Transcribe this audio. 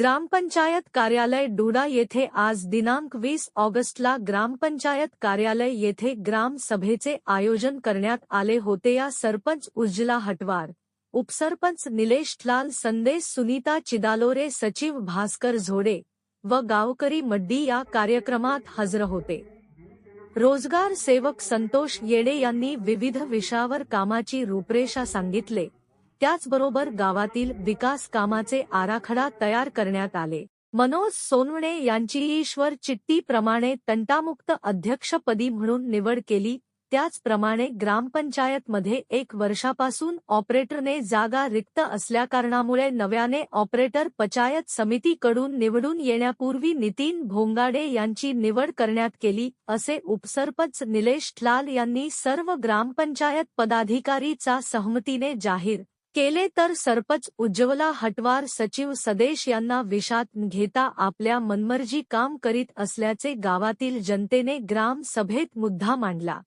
ग्रामपंचायत कार्यालय डुडा येथे आज दिनांक वीस ऑगस्टला ग्रामपंचायत कार्यालय येथे ग्रामसभेचे आयोजन करण्यात आले होते. या सरपंच उज्ज्वला हटवार उपसरपंच निलेश लाल संदेश सुनीता चिदालोरे सचिव भास्कर झोडे व गावकरी मड्डी या कार्यक्रमात हजर होते. रोजगार सेवक संतोष येडे यांनी विविध विषयावर कामाची रूपरेषा सांगितले. त्याचबरोबर गावातील विकास कामाचे आराखडा तयार करण्यात आले. मनोज सोनवणे यांची ईश्वर चिट्टीप्रमाणे तंटामुक्त अध्यक्षपदी म्हणून निवड केली. त्याचप्रमाणे ग्रामपंचायतमध्ये एक वर्षापासून ऑपरेटरने जागा रिक्त असल्याकारणामुळे नव्याने ऑपरेटर पंचायत समितीकडून निवडून येण्यापूर्वी नितीन भोंगाडे यांची निवड करण्यात केली असे उपसरपंच निलेश लाल यांनी सर्व ग्रामपंचायत पदाधिकारीचा सहमतीने जाहीर केले तर सरपंच उज्ज्वला हटवार सचिव सदेश यांना विषात घेता आपल्या मनमर्जी काम करीत असल्याचे गावातील जनतेने ग्राम सभेत मुद्दा मांडला.